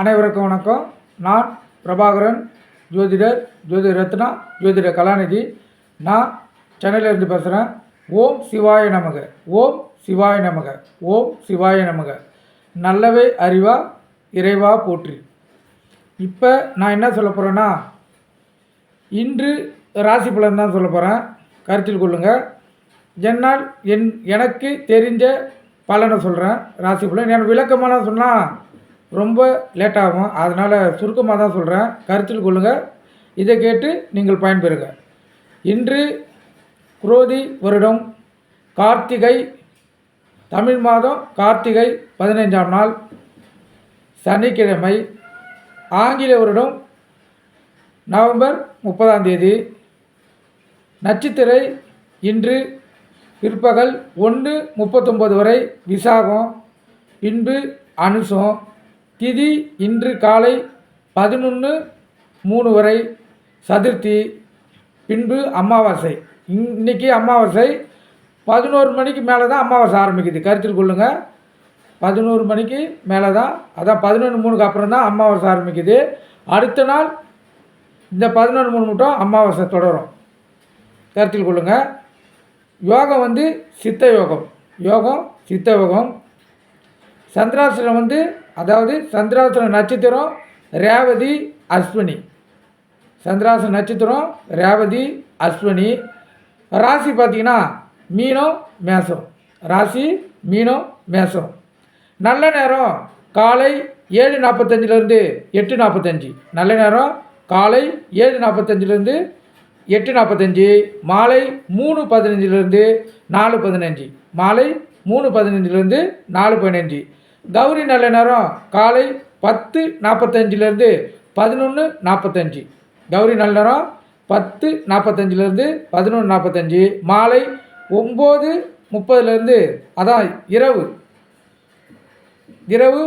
அனைவருக்கும் வணக்கம். நான் பிரபாகரன் ஜோதிடர் ஜோதிட ரத்னா ஜோதிட கலாநிதி. நான் சென்னையிலேருந்து பேசுகிறேன் ஓம் சிவாய நமக. ஓம் சிவாய நமக. ஓம் சிவாய நமக. நல்லவே அறிவா இறைவா போற்றி. இப்போ நான் என்ன சொல்ல போகிறேன்னா இன்று ராசி பலன் தான் சொல்ல போகிறேன் கருத்தில் கொள்ளுங்கள் என்னால் என் எனக்கு தெரிஞ்ச பலனை சொல்கிறேன் ராசி பலன். எனக்கு விளக்கமான சொன்னால் ரொம்ப லேட்டாகும் அதனால் சுருக்கமாக தான் சொல்கிறேன் கருத்தில் கொள்ளுங்கள் இதை கேட்டு நீங்கள் பயன்பெறுங்க இன்று குரோதி வருடம். கார்த்திகை தமிழ் மாதம் கார்த்திகை பதினைஞ்சாம் நாள். சனிக்கிழமை. ஆங்கில வருடம் நவம்பர் முப்பதாம் தேதி. நட்சத்திரை இன்று பிற்பகல் ஒன்று முப்பத்தொம்பது வரை விசாகம் பின்பு அனுசம். திதி இன்று காலை பதினொன்று மூணு வரை சதுர்த்தி பின்பு அமாவாசை. இன்றைக்கி இன்னைக்கு அமாவாசை பதினோரு மணிக்கு மேலே தான் அமாவாசை ஆரம்பிக்குது. கருத்தில் கொள்ளுங்கள் பதினோரு மணிக்கு மேலே தான் அதான் பதினொன்று மூணுக்கு அப்புறம் தான் அமாவாசை ஆரம்பிக்குது. அடுத்த நாள் இந்த பதினொன்று மூணு மட்டும் அமாவாசை தொடரும். கருத்தில் கொள்ளுங்கள் யோகம் வந்து சித்த யோகம். யோகம் சித்த யோகம் சந்திராசனம் வந்து அதாவது சந்திராசன நட்சத்திரம் ரேவதி அஸ்வினி. சந்திராசன நட்சத்திரம் ரேவதி அஸ்வினி. ராசி பார்த்தீங்கன்னா மீனம் மேசம். ராசி மீனம் மேசம். நல்ல நேரம் காலை ஏழு நாற்பத்தஞ்சிலேருந்து எட்டு நாற்பத்தஞ்சு. நல்ல நேரம் காலை ஏழு நாற்பத்தஞ்சிலேருந்து எட்டு நாற்பத்தஞ்சு. மாலை மூணு பதினஞ்சுலேருந்து நாலு பதினஞ்சு. மாலை மூணு பதினஞ்சுலேருந்து நாலு பதினஞ்சு. கௌரி நல்ல நேரம். காலை பத்து நாற்பத்தஞ்சிலேருந்து பதினொன்று நாற்பத்தஞ்சு கௌரி நல்ல நேரம். பத்து நாற்பத்தஞ்சிலேருந்து பதினொன்று நாற்பத்தஞ்சு மாலை ஒம்பது முப்பதுலேருந்து அதான் இரவு. இரவு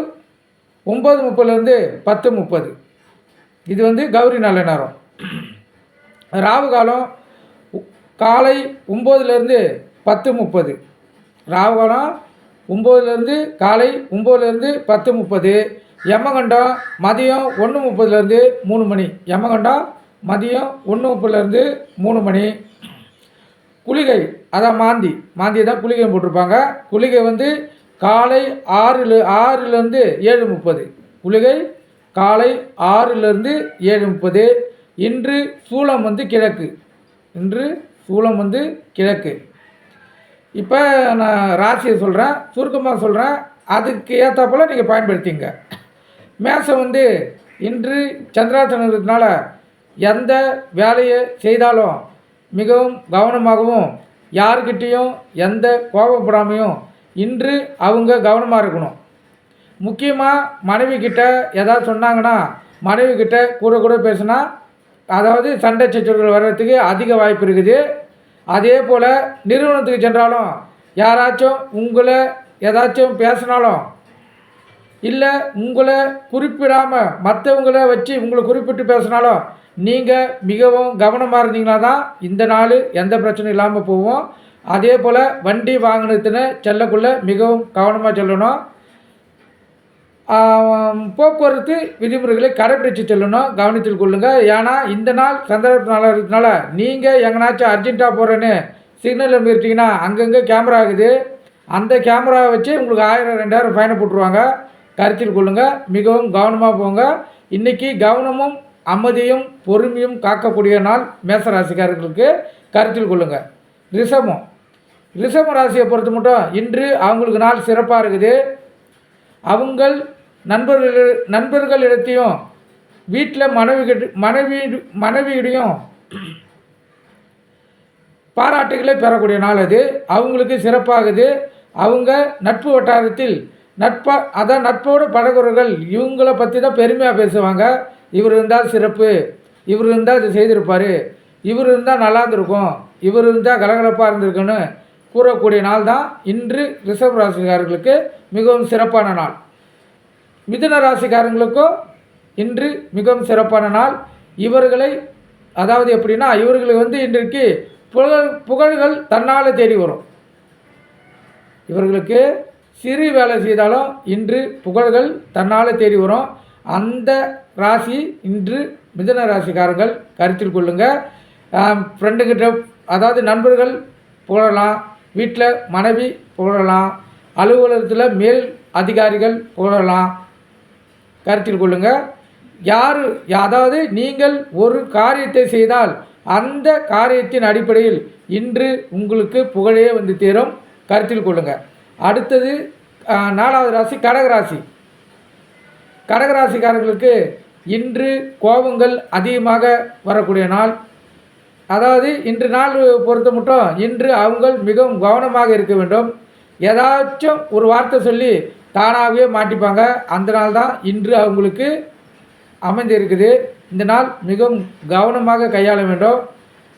ஒம்பது முப்பதுலேருந்து பத்து முப்பது. இது வந்து கௌரி நல்ல நேரம். ராவு காலம் காலை ஒம்போதுலேருந்து பத்து முப்பது. ராவு காலம் ஒம்போதுலேருந்து காலை ஒம்போதுலேருந்து பத்து முப்பது யமகண்டம் மதியம் ஒன்று முப்பதுலேருந்து மூணு மணி. யமகண்டம் மதியம் ஒன்று முப்பதுலேருந்து மூணு மணி. குளிகை அதான் மாந்தி. மாந்தியை தான் குளிகை போட்டிருப்பாங்க. குளிகை வந்து காலை ஆறுல ஆறுலேருந்து ஏழு முப்பது. குளிகை காலை ஆறுலேருந்து ஏழு முப்பது. இன்று சூளம் வந்து கிழக்கு. இன்று சூளம் வந்து கிழக்கு. இப்போ நான் ராசியை சொல்கிறேன் சுருக்கமாக சொல்கிறேன் அதுக்கு ஏற்றாப்போல் நீங்கள் பயன்படுத்திங்க. மேசம் வந்து இன்று சந்திராசனம் இருக்கிறதுனால எந்த வேலையை செய்தாலும் மிகவும் கவனமாகவும் யாருக்கிட்டேயும் எந்த கோபப்படாமையும் இன்று அவங்க கவனமாக இருக்கணும். முக்கியமாக மனைவி கிட்ட ஏதாவது சொன்னாங்கன்னா மனைவி கிட்ட கூட கூட பேசினா அதாவது சண்டை சச்சரவுகள் வர்றதுக்கு அதிக வாய்ப்பு இருக்குது. அதே போல் நிறுவனத்துக்கு சென்றாலும் யாராச்சும் உங்களை ஏதாச்சும் பேசினாலும் இல்லை உங்களை குறிப்பிடாமல் மற்றவங்கள வச்சு உங்களை குறிப்பிட்டு பேசினாலும் நீங்கள் மிகவும் கவனமாக இருந்தீங்கன்னா தான் இந்த நாள் எந்த பிரச்சனையும் இல்லாமல் போகும். அதே போல் வண்டி வாங்கினதுன்னு செல்லக்குள்ளே மிகவும் கவனமாக செல்லணும். போக்குவரத்து விதிமுறைகளை கடைப்பிடித்து செல்லணும். கவனத்தில் கொள்ளுங்கள் ஏன்னா இந்த நாள் சந்தர்ப்ப நாளாக இருக்கிறதுனால நீங்கள் எங்கனாச்சும் அர்ஜென்ட்டாக போகிறேன்னு சிக்னலில் இருந்துட்டிங்கன்னா அங்கங்கே கேமரா இருக்குது. அந்த கேமராவை வச்சு உங்களுக்கு ஆயிரம் ரெண்டாயிரம் ஃபைனை போட்டுருவாங்க. கருத்தில் கொள்ளுங்கள் மிகவும் கவனமாக போங்க. இன்றைக்கி கவனமும் அமைதியும் பொறுமையும் காக்கக்கூடிய நாள் மேச ராசிக்காரர்களுக்கு கருத்தில் கொள்ளுங்கள் ரிசமம் ரிசம ராசியை பொறுத்த மட்டும் இன்று அவங்களுக்கு நாள் சிறப்பாக இருக்குது. அவங்கள் நண்பர்கள் நண்பர்களிடத்தையும் வீட்டில் மனைவி மனைவி மனைவியிடையும் பாராட்டுகளை பெறக்கூடிய நாள் அது. அவங்களுக்கு சிறப்பாகுது. அவங்க நட்பு வட்டாரத்தில் நட்பா அதான் நட்போடு பழகுறவர்கள் இவங்கள பற்றி தான் பெருமையாக பேசுவாங்க. இவர் இருந்தால் சிறப்பு. இவர் இருந்தால் இது செய்திருப்பார். இவர் இருந்தால் நல்லா இருந்திருக்கும். இவர் இருந்தால் கலகலப்பாக இருந்திருக்குன்னு கூறக்கூடிய நாள் தான் இன்று ரிஷப் ராசிக்காரர்களுக்கு மிகவும் சிறப்பான நாள். மிதுன ராசிக்காரங்களுக்கும் இன்று மிகவும் சிறப்பான நாள். இவர்களை அதாவது எப்படின்னா இவர்களுக்கு வந்து இன்றைக்கு புகழ் புகழ்கள் தன்னால் தேடி வரும். இவர்களுக்கு சிறு வேலை செய்தாலும் இன்று புகழ்கள் தன்னால் தேடி வரும். அந்த ராசி இன்று மிதுன ராசிக்காரங்கள் கருத்தில் கொள்ளுங்கள் ஃப்ரெண்டுக்கிட்ட அதாவது நண்பர்கள் புகழலாம். வீட்டில் மனைவி புகழலாம் அலுவலகத்தில் மேல் அதிகாரிகள் புகழலாம். கருத்தில் கொள்ளுங்கள் யார் அதாவது நீங்கள் ஒரு காரியத்தை செய்தால் அந்த காரியத்தின் அடிப்படையில் இன்று உங்களுக்கு புகழே வந்து தீரும் கருத்தில் கொள்ளுங்கள் அடுத்தது நாலாவது ராசி கடகராசி. கடகராசிக்காரர்களுக்கு இன்று கோபங்கள் அதிகமாக வரக்கூடிய நாள். அதாவது இன்று நாள் பொறுத்த மட்டும் இன்று அவங்கள் மிகவும் கவனமாக இருக்க வேண்டும். ஏதாச்சும் ஒரு வார்த்தை சொல்லி தானாகவே மாட்டிப்பாங்க. அந்த நாள் தான் இன்று அவங்களுக்கு அமைந்திருக்குது. இந்த நாள் மிகவும் கவனமாக கையாள வேண்டும்.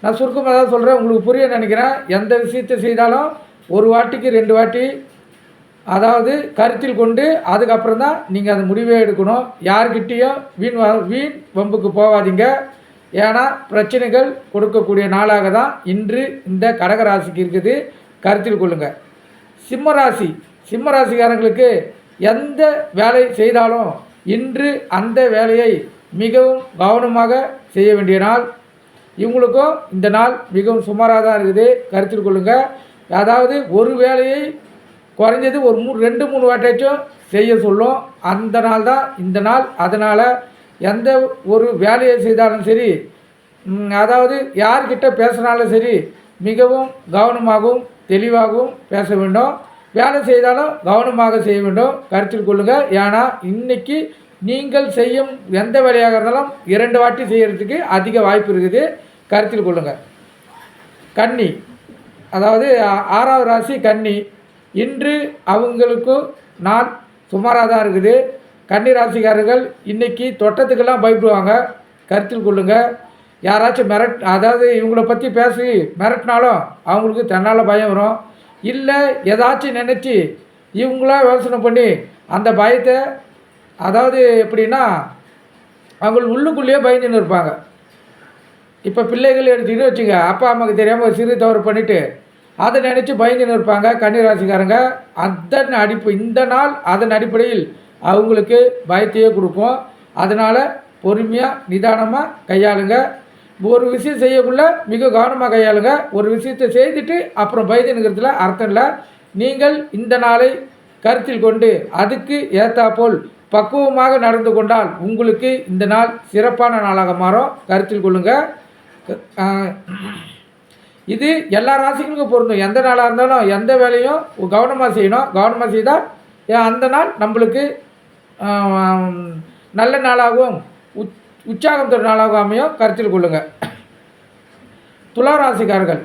நான் சுருக்கமாக தான் சொல்கிறேன் உங்களுக்கு புரிய நினைக்கிறேன். எந்த விஷயத்தை செய்தாலும் ஒரு வாட்டிக்கு ரெண்டு வாட்டி அதாவது கருத்தில் கொண்டு அதுக்கப்புறம் தான் நீங்கள் அந்த முடிவே எடுக்கணும். யார்கிட்டேயும் வீண் வா- வீண் வம்புக்கு போகாதீங்க. ஏன்னா பிரச்சனைகள் கொடுக்கக்கூடிய நாளாக தான் இன்று இந்த கடகராசிக்கு இருக்குது. கருத்தில் கொள்ளுங்கள் சிம்மராசி சிம்மராசிக்காரங்களுக்கு எந்த வேலை செய்தாலும் இன்று அந்த வேலையை மிகவும் கவனமாக செய்ய வேண்டிய நாள். இவங்களுக்கும் இந்த நாள் மிகவும் சுமாராக தான் இருக்குது. கருத்தில் கொள்ளுங்கள் அதாவது ஒரு வேலையை குறைஞ்சது ஒரு மூ ரெண்டு மூணு வாட்டாச்சும் செய்ய சொல்லும். அந்த நாள் தான் இந்த நாள். அதனால் எந்த ஒரு வேலையை செய்தாலும் சரி அதாவது யார்கிட்ட பேசினாலும் சரி மிகவும் கவனமாகவும் தெளிவாகவும் பேச வேண்டும். வேலை செய்தாலும் கவனமாக செய்ய வேண்டும். கருத்தில் கொள்ளுங்கள் ஏன்னா இன்றைக்கி நீங்கள் செய்யும் எந்த வேலையாக இருந்தாலும் இரண்டு வாட்டி செய்கிறதுக்கு அதிக வாய்ப்பு இருக்குது. கருத்தில் கொள்ளுங்கள் கன்னி அதாவது ஆறாவது ராசி கன்னி. இன்று அவங்களுக்கும் நாள் சுமாராக தான் இருக்குது. கன்னிராசிக்காரர்கள் ராசிக்காரர்கள் தொட்டத்துக்கெல்லாம் பயப்படுவாங்க. கருத்தில் கொள்ளுங்கள் யாராச்சும் மிரட் அதாவது இவங்கள பற்றி பேசி மிரட்டினாலும் அவங்களுக்கு தன்னால் பயம் வரும். இல்லை ஏதாச்சும் நினச்சி இவங்களா யோசனை பண்ணி அந்த பயத்தை அதாவது எப்படின்னா அவங்க உள்ளுக்குள்ளேயே பயந்துன்னு இருப்பாங்க. இப்போ பிள்ளைகள் எடுத்துக்கிட்டு வச்சுங்க அப்பா அம்மாவுக்கு தெரியாமல் ஒரு சிறு தவறு பண்ணிவிட்டு அதை நினச்சி பயந்துன்னு இருப்பாங்க கன்னிராசிக்காரங்க. அதன் அடிப்பு இந்த நாள் அதன் அடிப்படையில் அவங்களுக்கு பயத்தையே கொடுக்கும் அதனால் பொறுமையாக நிதானமாக கையாளுங்க. ஒரு விஷயம் செய்யக்குள்ள மிக கவனமாக கையாளுங்க. ஒரு விஷயத்தை செய்துட்டு அப்புறம் பயந்துனுங்கிறதுல அர்த்தம் இல்லை. நீங்கள் இந்த நாளை கருத்தில் கொண்டு அதுக்கு ஏத்தாப்போல் பக்குவமாக நடந்து கொண்டால் உங்களுக்கு இந்த நாள் சிறப்பான நாளாக மாறும். கருத்தில் கொள்ளுங்கள் இது எல்லா ராசிகளுக்கும் பொருந்தும். எந்த நாளாக இருந்தாலும் எந்த வேலையும் கவனமாக செய்யணும். கவனமாக செய்தால் அந்த நாள் நம்மளுக்கு நல்ல நாளாகவும் உத் உற்சாகம் தரும் நாளாகவும் அமையும். கருத்தில் கொள்ளுங்கள் துளாராசிக்காரர்கள்.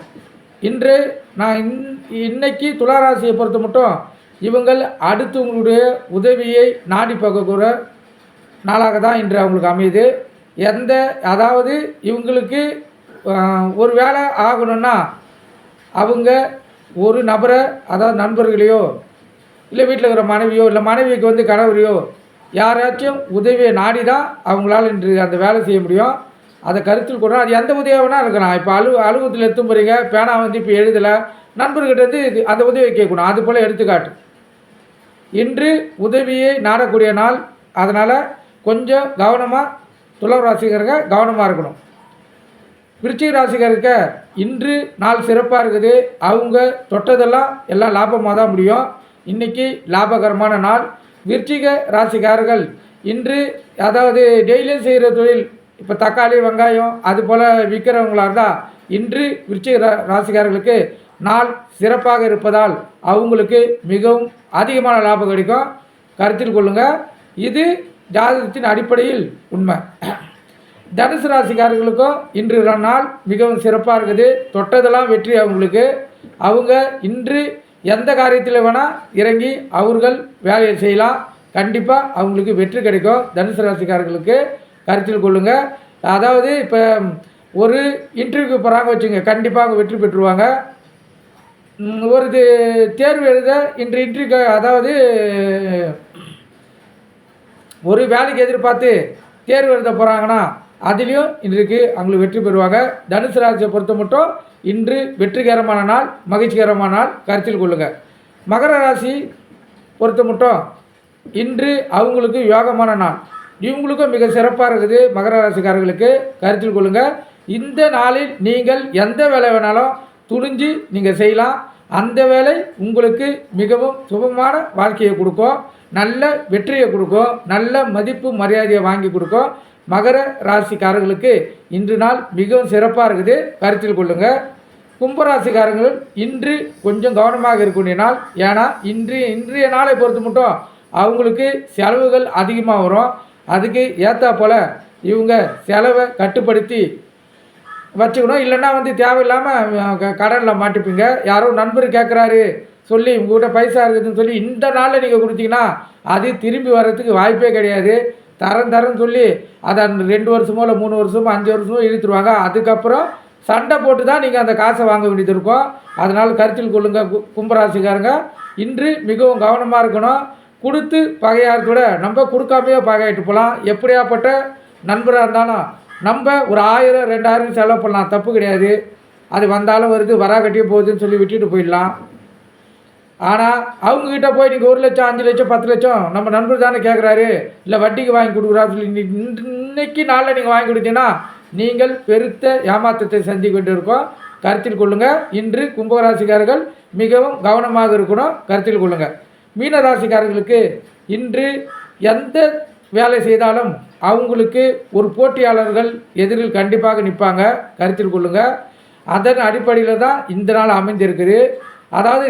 இன்று நான் இன் இன்னைக்கு துளாராசியை பொறுத்த மட்டும் இவங்கள் அடுத்தவங்களுடைய உதவியை நாடி பார்க்கக்கூட நாளாக தான் இன்று அவங்களுக்கு அமையுது. எந்த அதாவது இவங்களுக்கு ஒரு வேலை ஆகணும்னா அவங்க ஒரு நபரை அதாவது நண்பர்களையோ இல்லை வீட்டில் இருக்கிற மனைவியோ இல்லை மனைவிக்கு வந்து கணவரையோ யாராச்சும் உதவியை நாடி தான் அவங்களால இன்று அந்த வேலை செய்ய முடியும். அதை கருத்தில் கொண்டு அது எந்த உதவியாக வேணால் இருக்கலாம். இப்போ அலு அலுவலகத்தில் எடுத்து போகிறீங்க பேனா வந்து இப்போ எழுதலை. நண்பர்கிட்ட வந்து இது அந்த உதவியை கேட்கணும். அது போல் எடுத்துக்காட்டு. இன்று உதவியை நாடக்கூடிய நாள். அதனால் கொஞ்சம் கவனமாக துளம் ராசிகருங்க கவனமாக இருக்கணும். விருச்சிக ராசிகருக்க இன்று நாள் சிறப்பாக இருக்குது. அவங்க தொட்டதெல்லாம் எல்லாம் லாபமாக தான் முடியும். இன்றைக்கி லாபகரமான நாள். விருச்சிக ராசிக்காரர்கள் இன்று அதாவது டெய்லியும் செய்கிற தொழில் இப்போ தக்காளி வெங்காயம் அது போல் விற்கிறவங்களாக இருந்தால் இன்று விருச்சிக ரா- ராசிக்காரர்களுக்கு நாள் சிறப்பாக இருப்பதால் அவங்களுக்கு மிகவும் அதிகமான லாபம் கிடைக்கும். கருத்தில் கொள்ளுங்கள் இது ஜாதகத்தின் அடிப்படையில் உண்மை. தனுசு ராசிக்காரர்களுக்கும் இன்று நாள் மிகவும் சிறப்பாக இருக்குது. தொட்டதெல்லாம் வெற்றி அவங்களுக்கு. அவங்க இன்று எந்த காரியத்தில் வேணால் இறங்கி அவர்கள் வேலையை செய்யலாம். கண்டிப்பாக அவங்களுக்கு வெற்றி கிடைக்கும். தனுசு ராசிக்காரர்களுக்கு கருத்தில் கொள்ளுங்கள் அதாவது இப்போ ஒரு இன்டர்வியூக்கு போகிறாங்க வச்சுங்க கண்டிப்பாக அவங்க வெற்றி பெற்றுருவாங்க. ஒரு இது தேர்வு எழுத இன்று இன்டர்வியூ அதாவது ஒரு வேலைக்கு எதிர்பார்த்து தேர்வு எழுத போகிறாங்கன்னா அதுலேயும் இன்றைக்கு அவங்களுக்கு வெற்றி பெறுவாங்க. தனுசு ராசியை பொறுத்த மட்டும் இன்று வெற்றிகரமான நாள் மகிழ்ச்சிகரமான நாள். கருத்தில் கொள்ளுங்கள் மகர ராசி பொறுத்த மட்டும் இன்று அவங்களுக்கு யோகமான நாள். இவங்களுக்கும் மிக சிறப்பாக இருக்குது மகர ராசிக்காரர்களுக்கு. கருத்தில் கொள்ளுங்கள் இந்த நாளில் நீங்கள் எந்த வேலை வேணாலும் துணிஞ்சு நீங்கள் செய்யலாம். அந்த வேலை உங்களுக்கு மிகவும் சுபமான வாழ்க்கையை கொடுக்கும். நல்ல வெற்றியை கொடுக்கும். நல்ல மதிப்பு மரியாதையை வாங்கி கொடுக்கும். மகர ராசிக்காரர்களுக்கு இன்று நாள் மிகவும் சிறப்பாக இருக்குது. கருத்தில் கொள்ளுங்கள் கும்பராசிக்காரங்கள் இன்று கொஞ்சம் கவனமாக இருக்கக்கூடிய நாள். ஏன்னா இன்று இன்றைய நாளை பொறுத்து மட்டும் அவங்களுக்கு செலவுகள் அதிகமாக வரும். அதுக்கு ஏற்றா போல் இவங்க செலவை கட்டுப்படுத்தி வச்சுக்கணும். இல்லைன்னா வந்து தேவையில்லாமல் கடனில் மாட்டிப்பீங்க. யாரோ நண்பர் கேட்குறாரு சொல்லி உங்கள்கிட்ட பைசா இருக்குதுன்னு சொல்லி இந்த நாளில் நீங்கள் கொடுத்தீங்கன்னா அது திரும்பி வர்றதுக்கு வாய்ப்பே கிடையாது. தரம் தரேன்னு சொல்லி அதை ரெண்டு வருஷமோ இல்லை மூணு வருஷமோ அஞ்சு வருஷமோ இழுத்துருவாங்க. அதுக்கப்புறம் சண்டை போட்டு தான் நீங்கள் அந்த காசை வாங்க வேண்டியது இருக்கும். அதனால் கருத்தில் கொள்ளுங்க கு- கும்பராசிக்காரங்க. இன்று மிகவும் கவனமாக இருக்கணும். கொடுத்து பகையாக கூட நம்ம கொடுக்காமையே பகையிட்டு போகலாம். எப்படியாப்பட்ட நண்பராக இருந்தாலும் நம்ம ஒரு ஆயிரம் ரெண்டாயிரம் செலவு பண்ணலாம். தப்பு கிடையாது. அது வந்தாலும் வருது வரா கட்டியே போகுதுன்னு சொல்லி விட்டுட்டு போயிடலாம். ஆனால் அவங்கக்கிட்ட போய் நீங்கள் ஒரு லட்சம் அஞ்சு லட்சம் பத்து லட்சம் நம்ம நண்பர் தானே கேட்குறாரு இல்லை வட்டிக்கு வாங்கி கொடுக்குறா சொல்லி இன்று- இன்னைக்கு நாளில் நீங்கள் வாங்கி கொடுத்தீங்கன்னா நீங்கள் பெருத்த ஏமாற்றத்தை சந்திக்க இருக்கோம். கருத்தில் கொள்ளுங்கள் இன்று கும்பராசிக்காரர்கள் மிகவும் கவனமாக இருக்கணும். கருத்தில் கொள்ளுங்கள் மீன ராசிக்காரர்களுக்கு இன்று எந்த வேலை செய்தாலும் அவங்களுக்கு ஒரு போட்டியாளர்கள் எதிரில் கண்டிப்பாக நிற்பாங்க. கருத்தில் கொள்ளுங்கள் அதன் அடிப்படையில் தான் இந்த நாள் அமைந்திருக்குது. அதாவது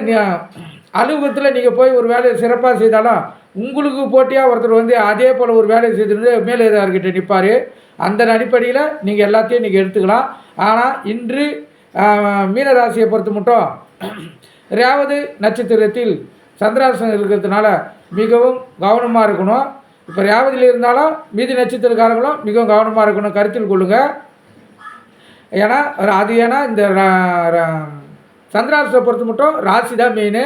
அலுவலகத்தில் நீங்கள் போய் ஒரு வேலையை சிறப்பாக செய்தாலும் உங்களுக்கு போட்டியாக ஒருத்தர் வந்து அதே போல் ஒரு வேலையை செய்துட்டு மேலதிகாரிகிட்ட நிற்பார் அந்த அடிப்படையில் நீங்கள் எல்லாத்தையும் நீங்கள் எடுத்துக்கலாம். ஆனால் இன்று மீனராசியை பொறுத்து மட்டும் ரேவதி நட்சத்திரத்தில் சந்திராசனம் இருக்கிறதுனால மிகவும் கவனமாக இருக்கணும். இப்போ ரேவதியில் இருந்தாலும் மீதி நட்சத்திரக்காரங்களும் மிகவும் கவனமாக இருக்கணும். கருத்தில் கொள்ளுங்கள் ஏன்னா அது ஏன்னா இந்த சந்திராசனை ர- மட்டும் ராசி தான் மெயின்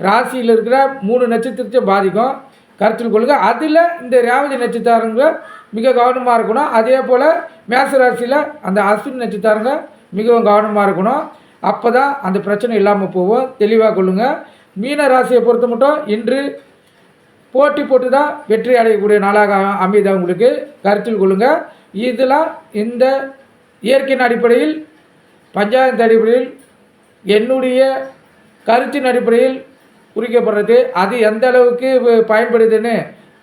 ராசியில் இருக்கிற மூணு நட்சத்திரத்தையும் பாதிக்கும். கருத்தில் கொள்ளுங்க அதில் இந்த ரேவதி நட்சத்திரங்க மிக கவனமாக இருக்கணும். அதே போல் மேச ராசியில் அந்த அஸ்வின் நட்சத்திரங்க மிகவும் கவனமாக இருக்கணும். அப்போ தான் அந்த பிரச்சனை இல்லாமல் போகும். தெளிவாக கொள்ளுங்கள் மீன ராசியை பொறுத்த மட்டும் இன்று போட்டி போட்டு தான் வெற்றி அடையக்கூடிய நாளாக அ- அமையுது உங்களுக்கு? கருத்தில் கொள்ளுங்கள் இதெல்லாம் இந்த இயற்கையின் அடிப்படையில் பஞ்சாயத்து அடிப்படையில் என்னுடைய கருத்தின் அடிப்படையில் குறிக்கப்படுறது. அது எந்த அளவுக்கு பயன்படுதுன்னு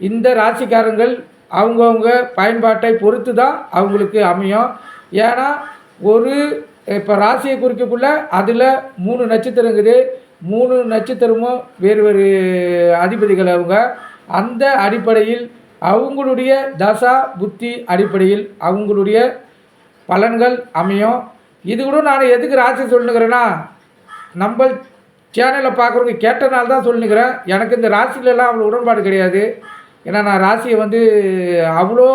இந்த ராசிக்காரங்கள் அவங்கவுங்க பயன்பாட்டை பொறுத்து தான் அவங்களுக்கு அமையும். ஏன்னா ஒரு இப்போ ராசியை குறிக்கக்குள்ள அதில் மூணு நட்சத்திரம் இருக்குது. மூணு நட்சத்திரமும் வேறு வேறு அதிபதிகள் அவங்க. அந்த அடிப்படையில் அவங்களுடைய தசா புத்தி அடிப்படையில் அவங்களுடைய பலன்கள் அமையும். இது கூட நான் எதுக்கு ராசி சொல்லுங்கிறேன்னா நம்ம சேனலில் பார்க்குறவங்க கேட்டனால தான் சொல்லிக்கிறேன் எனக்கு இந்த ராசிலெல்லாம் அவ்வளோ உடன்பாடு கிடையாது. ஏன்னா நான் ராசியை வந்து அவ்வளோ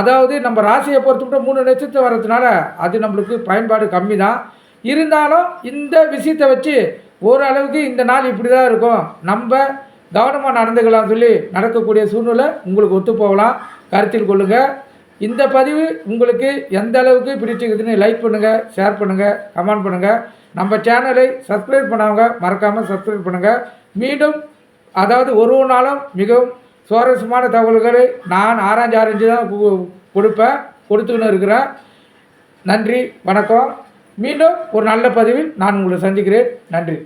அதாவது நம்ம ராசியை பொறுத்துக்கிட்ட மூணு நட்சத்திரம் வர்றதுனால அது நம்மளுக்கு பயன்பாடு கம்மி தான். இருந்தாலும் இந்த விஷயத்தை வச்சு ஓரளவுக்கு இந்த நாள் இப்படி தான் இருக்கும். நம்ம கவனமாக நடந்துக்கலாம் சொல்லி நடக்கக்கூடிய சூழ்நிலை உங்களுக்கு ஒத்து போகலாம் கருத்தில் கொள்ளுங்கள் இந்த பதிவு உங்களுக்கு எந்த அளவுக்கு பிடிச்சிருக்குதுன்னு லைக் பண்ணுங்கள் ஷேர் பண்ணுங்கள் கமெண்ட் பண்ணுங்கள் நம்ம சேனலை சப்ஸ்கிரைப் பண்ணவங்க மறக்காமல் சப்ஸ்கிரைப் பண்ணுங்கள் மீண்டும் அதாவது ஒரு ஒரு நாளும் மிகவும் சுவாரஸ்யமான தகவல்களை நான் ஆராய்ஞ்சு ஆராய்ஞ்சு தான் கொடுப்பேன் கொடுத்துக்கின்னு இருக்கிறேன். நன்றி வணக்கம். மீண்டும் ஒரு நல்ல பதிவில் நான் உங்களை சந்திக்கிறேன். நன்றி.